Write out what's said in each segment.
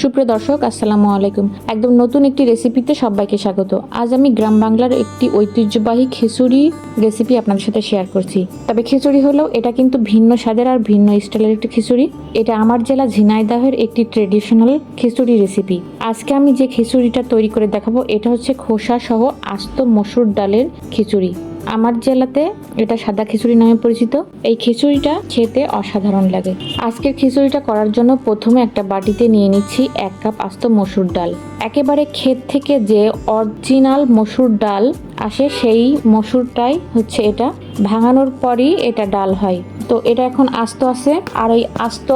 সুপ্রিয় দর্শক, আসসালামু আলাইকুম। একদম নতুন একটি রেসিপিতে সবাইকে স্বাগত। আজ আমি গ্রাম বাংলার একটি ঐতিহ্যবাহী খিচুড়ি রেসিপি আপনাদের সাথে শেয়ার করছি। তবে খিচুড়ি হলেও এটা কিন্তু ভিন্ন স্বাদের আর ভিন্ন স্টাইলের একটি খিচুড়ি। এটা আমার জেলা ঝিনাইদাহের একটি ট্রেডিশনাল খিচুড়ি রেসিপি আজকে আমি যে খিচুড়িটা তৈরি করে দেখাবো, এটা হচ্ছে খোসা সহ আস্ত মসুর ডালের খিচুড়ি। আমার জেলাতে এটা সাদা খিচুড়ি নামে পরিচিত। এই খিচুড়িটা খেতে অসাধারণ লাগে। আজকের খিচুড়িটা করার জন্য প্রথমে একটা বাটিতে নিয়ে নিচ্ছি এক কাপ আস্ত মসুর ডাল। একেবারে ক্ষেত থেকে যে অরিজিনাল মসুর ডাল আসে, সেই মসুরটাই হচ্ছে এটা। ভাঙানোর পরই এটা ডাল হয়। তো এটা এখন আস্ত আছে আর এই আস্ত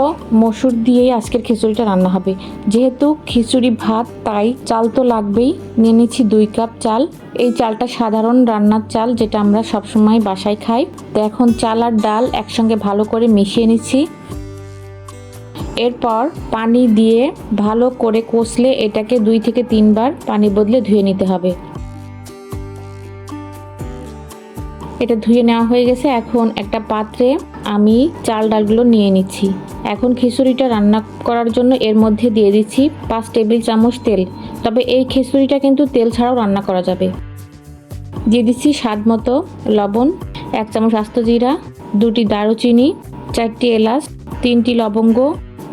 মসুর দিয়েই আজকের খিচুড়িটা রান্না হবে। যেহেতু খিচুড়ি ভাত, তাই চাল তো লাগবেই। নিয়ে নিচ্ছি দুই কাপ চাল। এই চালটা সাধারণ রান্নার চাল যেটা আমরা সবসময় বাসায় খাই। তো এখন চাল আর ডাল একসঙ্গে ভালো করে মিশিয়ে নিচ্ছি। এরপর পানি দিয়ে ভালো করে কষলে এটাকে দুই থেকে তিনবার পানি বদলে ধুয়ে নিতে হবে। এটা ধুয়ে নেওয়া হয়ে গেছে। এখন একটা পাত্রে আমি চাল ডালগুলো নিয়ে নিচ্ছি। এখন খিচুড়িটা রান্না করার জন্য এর মধ্যে দিয়ে দিচ্ছি পাঁচ টেবিল চামচ তেল। তবে এই খিচুড়িটা কিন্তু তেল ছাড়াও রান্না করা যাবে। দিয়ে দিচ্ছি স্বাদ মতো লবণ, এক চামচ আস্ত জিরা, দুটি দারুচিনি, চারটি এলাচ, তিনটি লবঙ্গ,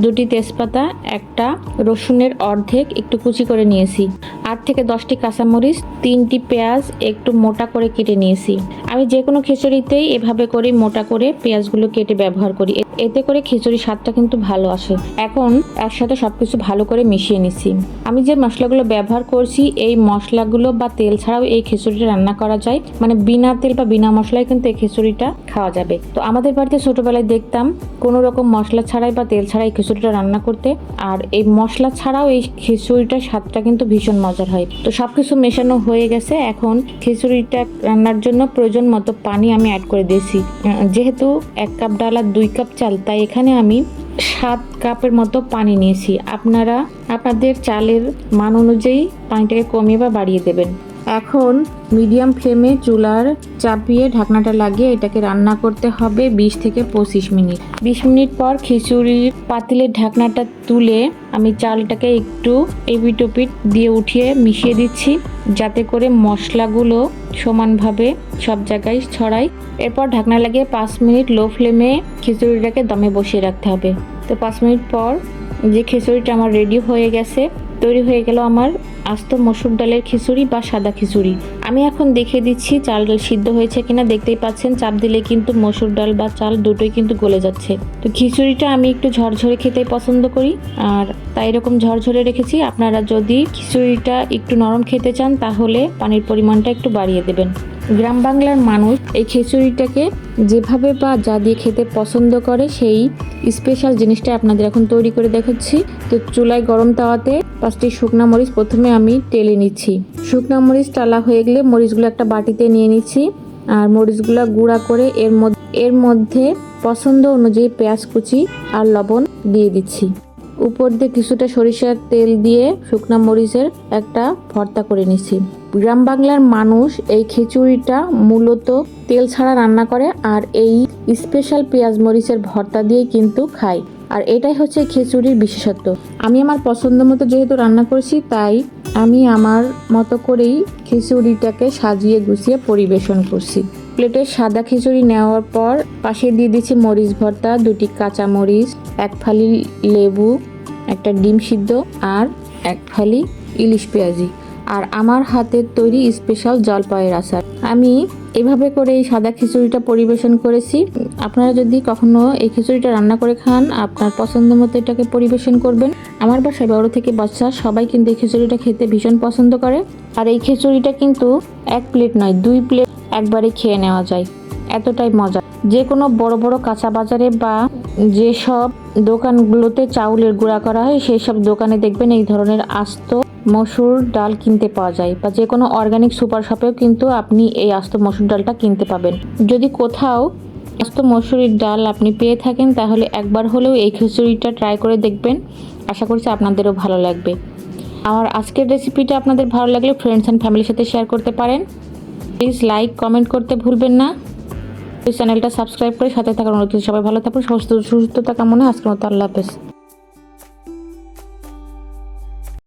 দুটি তেজপাতা, একটা রসুনের অর্ধেক একটু কুচি করে নিয়েছি। আট থেকে দশটি কাঁচামরিচ, তিনটি পেঁয়াজ একটু মোটা করে কেটে নিয়েছি। আমি যে কোনো খিচুড়িতেই এভাবে করে মোটা করে পেঁয়াজগুলো কেটে ব্যবহার করি। এতে করে খিচুড়ির স্বাদটা কিন্তু ভালো আসে। এখন একসাথে সব কিছু ভালো করে মিশিয়ে নিছি। আমি যে মশলাগুলো ব্যবহার করছি, এই মশলাগুলো বা তেল ছাড়াও এই খিচুড়িটা রান্না করা যায়। মানে বিনা তেল বা বিনা মশলায় কিন্তু এই খিচুড়িটা খাওয়া যাবে। তো আমাদের বাড়িতে ছোটবেলায় দেখতাম, কোনো রকম মশলা ছাড়াই বা তেল ছাড়াই খিচুড়িটা রান্না করতে। আর এই মশলা ছাড়াও এই খিচুড়িটার স্বাদটা কিন্তু ভীষণ মজার হয়। তো সব কিছু মেশানো হয়ে গেছে। এখন খিচুড়িটা রান্নার জন্য প্রয়োজন মতো পানি আমি অ্যাড করে দিয়েছি। যেহেতু এক কাপ ডাল আর দুই কাপ চাল, তাই এখানে আমি সাত কাপের মতো পানি নিয়েছি। আপনারা, আপনাদের চালের মান অনুযায়ী পানিটাকে কমিয়ে বা বাড়িয়ে দেবেন। এখন মিডিয়াম ফ্লেমে চুলার চাপিয়ে ঢাকনাটা লাগিয়ে এটাকে রান্না করতে হবে বিশ থেকে পঁচিশ মিনিট। বিশ মিনিট পর খিচুড়ির পাতিলের ঢাকনাটা তুলে আমি চালটাকে একটু এপিটোপিট দিয়ে উঠিয়ে মিশিয়ে দিচ্ছি, যাতে করে মশলাগুলো সমানভাবে সব জায়গায় ছড়াই এরপর ঢাকনা লাগিয়ে পাঁচ মিনিট লো ফ্লেমে খিচুড়িটাকে দমে বসিয়ে রাখতে হবে। তো পাঁচ মিনিট পর যে খিচুড়িটা আমার রেডি হয়ে গেছে তৈরি হয়ে গেল আমার আস্ত মসুর ডালের খিচুড়ি বা সাদা খিচুড়ি। আমি এখন দেখে দিচ্ছি চাল ডাল সিদ্ধ হয়েছে কিনা। দেখতেই পাচ্ছেন চাপ দিলে কিন্তু মসুর ডাল বা চাল দুটোই কিন্তু গলে যাচ্ছে। তো খিচুড়িটা আমি একটু ঝরঝরে খেতে পছন্দ করি। আর তাই এরকম ঝরঝরে রেখেছি। আপনারা যদি খিচুড়িটা একটু নরম খেতে চান, তাহলে পানির পরিমাণটা একটু বাড়িয়ে দেবেন। গ্রাম বাংলার মানুষ এই খিচুড়িটাকে যেভাবে বা যা দিয়ে খেতে পছন্দ করে, সেই স্পেশাল জিনিসটা আপনাদের এখন তৈরি করে দেখাচ্ছি। তো চুলায় গরম তাওয়াতে পাঁচটি শুকনা মরিচ প্রথমে আমি টেলে নিচ্ছি। শুকনা মরিচ টালা হয়ে গেলে মরিচগুলো একটা বাটিতে নিয়ে নিচ্ছি। আর মরিচগুলো গুঁড়া করে এর মধ্যে এর মধ্যে পছন্দ অনুযায়ী পেঁয়াজ কুচি আর লবণ দিয়ে দিচ্ছি। উপর দিয়ে কিছুটা সরিষার তেল দিয়ে শুকনা মরিচের একটা ভর্তা করে নিচ্ছি। গ্রাম বাংলার মানুষ এই খিচুড়িটা মূলত তেল ছাড়া রান্না করে আর এই স্পেশাল পেঁয়াজ মরিচের ভর্তা দিয়ে কিন্তু খায়। আর এটাই হচ্ছে খিচুড়ির বিশেষত্ব। আমি আমার পছন্দ মতো যেহেতু রান্না করেছি, তাই আমি আমার মতো করেই খিচুড়িটাকে সাজিয়ে গুছিয়ে পরিবেশন করছি। প্লেটে সাদা খিচুড়ি নেওয়ার পর পাশে দিয়ে দিচ্ছি মরিচ ভর্তা, দুটি কাঁচা মরিচ এক ফালি লেবু, একটা ডিম সিদ্ধ আর এক ফালি ইলিশ পেঁয়াজি। আর আমার হাতের তৈরি স্পেশাল জলপাইয়ের আচার। আমি এভাবে করে এই সাদা খিচুড়িটা পরিবেশন করেছি। আপনারা যদি কখনো এই খিচুড়িটা রান্না করে খান, আপনার পছন্দ মতো এটাকে পরিবেশন করবেন। আমার বাসায় বড় থেকে বাচ্চা, সবাই কিন্তু এই খিচুড়িটা খেতে ভীষণ পছন্দ করে। আর এই খিচুড়িটা কিন্তু এক প্লেট নয়, দুই প্লেট একবারে খেয়ে নেওয়া যায়। এতটাই মজা। যে কোনো বড় বড় কাঁচা বাজারে বা যেসব দোকানগুলোতে চাউলের গুঁড়া করা হয়। সেই সব দোকানে দেখবেন এই ধরনের আস্ত মসুর ডাল কিনতে পাওয়া যায় বা যে কোনো অর্গানিক সুপার শপেও কিন্তু আপনি এই আস্ত মসুর ডালটা কিনতে পাবেন। যদি কোথাও আস্ত মসুরির ডাল আপনি পেয়ে থাকেন, তাহলে একবার হলেও এই খিচুড়িটা ট্রাই করে দেখবেন। আশা করছি আপনাদেরও ভালো লাগবে। আমার আজকের রেসিপিটা আপনাদের ভালো লাগলে ফ্রেন্ডস অ্যান্ড ফ্যামিলির সাথে শেয়ার করতে পারেন। প্লিজ লাইক কমেন্ট করতে ভুলবেন না। চ্যানেলটা সাবস্ক্রাইব করে সাথে থাকার অনুরোধ সবাই ভালো থাকুন, সুস্থ সুস্থতা কামনা, আজকের মতো আল্লাহ হাফেজ।